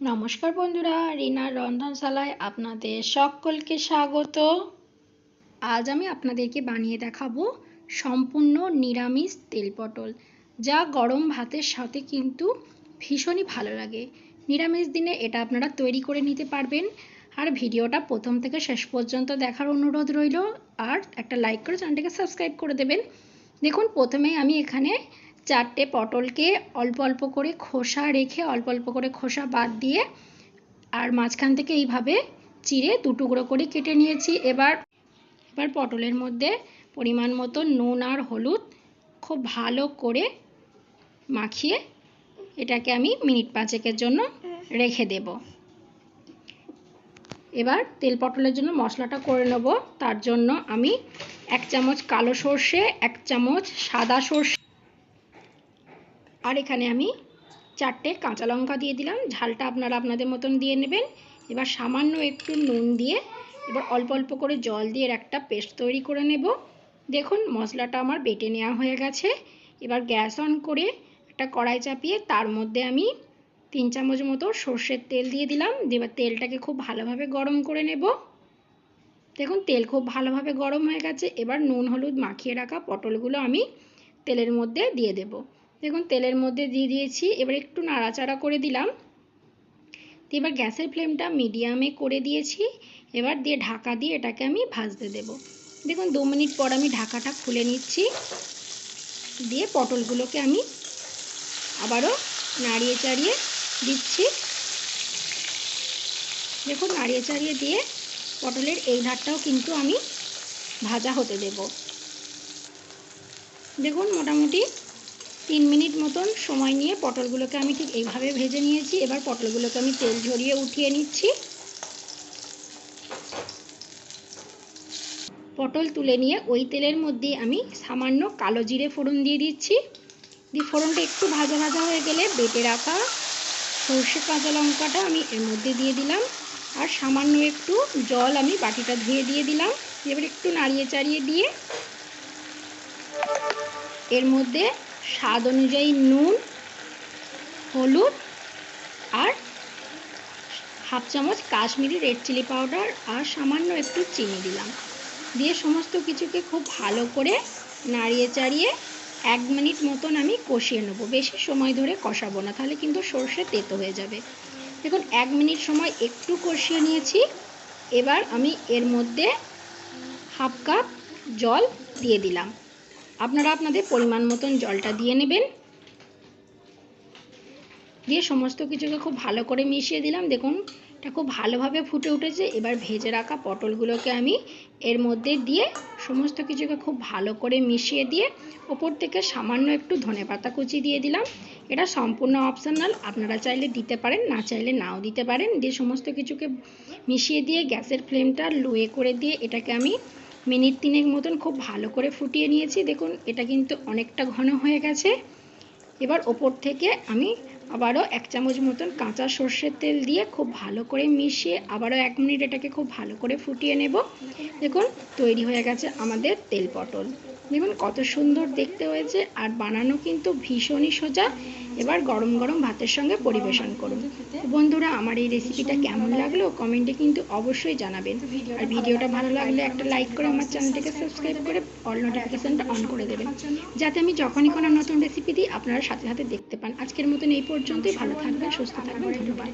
নমস্কার বন্ধুরা রিনার রন্ধনশালায় আপনাদের সকলকে স্বাগত। আজ আমি আপনাদেরকে বানিয়ে দেখাবো সম্পূর্ণ নিরামিষ তেল পটল, যা গরম ভাতের সাথে কিন্তু ভীষণই ভালো লাগে। নিরামিষ দিনে এটা আপনারা তৈরি করে নিতে পারবেন। আর ভিডিওটা প্রথম থেকে শেষ পর্যন্ত দেখার অনুরোধ রইল। আর একটা লাইক করে চ্যানেলটাকে সাবস্ক্রাইব করে দেবেন। দেখুন, প্রথমেই আমি এখানে চারটে পটলকে অল্প অল্প করে খোসা রেখে, অল্প অল্প করে খোসা বাদ দিয়ে আর মাঝখান থেকে এইভাবে চিড়ে দু টুকরো করে কেটে নিয়েছি। এবার এবার পটলের মধ্যে পরিমাণ মতো নুন আর হলুদ খুব ভালো করে মাখিয়ে এটাকে আমি মিনিট পাঁচেকের জন্য রেখে দেব। এবার তেল পটলের জন্য মশলাটা করে নেব। তার জন্য আমি এক চামচ কালো সর্ষে, এক চামচ সাদা সর্ষে আর এখানে আমি চারটে কাঁচা লঙ্কা দিয়ে দিলাম। ঝালটা আপনারা আপনাদের মতন দিয়ে নেবেন। এবার সামান্য একটু নুন দিয়ে এবার অল্প অল্প করে জল দিয়ে একটা পেস্ট তৈরি করে নেব। দেখুন, মশলাটা আমার বেটে নেওয়া হয়ে গেছে। এবার গ্যাস অন করে একটা কড়াই চাপিয়ে তার মধ্যে আমি তিন চামচ মতো সর্ষের তেল দিয়ে দিলাম। এবার তেলটাকে খুব ভালোভাবে গরম করে নেব। দেখুন, তেল খুব ভালোভাবে গরম হয়ে গেছে। এবার নুন, হলুদ মাখিয়ে রাখা পটলগুলো আমি তেলের মধ্যে দিয়ে দেবো। দেখুন, তেলের মধ্যে দিয়ে দিয়েছি। এবার একটু নাড়াচাড়া করে দিলাম। এবার গ্যাসের ফ্লেমটা মিডিয়ামে করে দিয়েছি। এবার দিয়ে ঢাকা দিয়ে এটাকে আমি ভাজতে দেব। দেখুন, দু মিনিট পর আমি ঢাকাটা খুলে নিচ্ছি। দিয়ে পটলগুলোকে আমি আবারও নাড়িয়ে চাড়িয়ে দিচ্ছি। দেখুন, নাড়িয়ে চাড়িয়ে দিয়ে পটলের এই ধারটাও কিন্তু আমি ভাজা হতে দেব। দেখুন, মোটামুটি তিন মিনিট মতন সময় নিয়ে পটলগুলোকে আমি ঠিক এইভাবে ভেজে নিয়েছি। এবার পটলগুলোকে আমি তেল ঝরিয়ে উঠিয়ে নিচ্ছি। পটল তুলে নিয়ে ওই তেলের মধ্যে আমি সামান্য কালো জিরে ফোড়ন দিয়ে দিচ্ছি। দিয়ে ফোড়নটা একটু ভাজা ভাজা হয়ে গেলে বেটে রাখা সর্ষে কাঁচা লঙ্কাটা আমি এর মধ্যে দিয়ে দিলাম। আর সামান্য একটু জল আমি বাটিটা ধুয়ে দিয়ে দিলাম। এবার একটু নাড়িয়ে চাড়িয়ে দিয়ে এর মধ্যে স্বাদ অনুযায়ী নুন, হলুদ আর হাফ চামচ কাশ্মীরি রেড চিলি পাউডার আর সামান্য একটু চিনি দিলাম। দিয়ে সমস্ত কিছুকে খুব ভালো করে নাড়িয়ে চাড়িয়ে এক মিনিট মতন আমি কষিয়ে নেব। বেশি সময় ধরে কষাবো না, তাহলে কিন্তু সর্ষে তেতো হয়ে যাবে। দেখুন, এক মিনিট সময় একটু কষিয়ে নিয়েছি। এবার আমি এর মধ্যে হাফ কাপ জল দিয়ে দিলাম। আপনারা আপনাদের পরিমাণ মতন জলটা দিয়ে নেবেন। দিয়ে সমস্ত কিছুকে খুব ভালো করে মিশিয়ে দিলাম। দেখুন, এটা খুব ভালোভাবে ফুটে উঠেছে। এবার ভেজে রাখা পটলগুলোকে আমি এর মধ্যে দিয়ে সমস্ত কিছুকে খুব ভালো করে মিশিয়ে দিয়ে ওপর থেকে সামান্য একটু ধনে পাতা কুচি দিয়ে দিলাম। এটা সম্পূর্ণ অপশনাল আপনারা চাইলে দিতে পারেন, না চাইলে নাও দিতে পারেন। দিয়ে সমস্ত কিছুকে মিশিয়ে দিয়ে গ্যাসের ফ্লেমটা লোয়ে করে দিয়ে এটাকে আমি মিনিট তিনেক মতন খুব ভালো করে ফুটিয়ে নিয়েছি। দেখুন, এটা কিন্তু অনেকটা ঘন হয়ে গেছে। এবার ওপর থেকে আমি আবারও এক চামচ মতন কাঁচা সর্ষের তেল দিয়ে খুব ভালো করে মিশিয়ে আবারও এক মিনিট এটাকে খুব ভালো করে ফুটিয়ে নেব। দেখুন, তৈরি হয়ে গেছে আমাদের তেল পটল। দেখুন, কত সুন্দর দেখতে হয়েছে। আর বানানো কিন্তু ভীষণই সোজা। এবার গরম গরম ভাতের সঙ্গে পরিবেশন করুন। বন্ধুরা, আমার এই রেসিপিটা কেমন লাগল কমেন্টে কিন্তু অবশ্যই জানাবেন। আর ভিডিওটা ভালো লাগলে একটা লাইক করে আমার চ্যানেলটাকে সাবস্ক্রাইব করে অল নোটিফিকেশানটা অন করে দেবেন। যাতে আমি যখনই কোনো নতুন রেসিপি দিই, আপনারা সাথে সাথে দেখতে পান। আজকের মতন এই পর্যন্তই। ভালো থাকবেন, সুস্থ থাকবেন। ধন্যবাদ।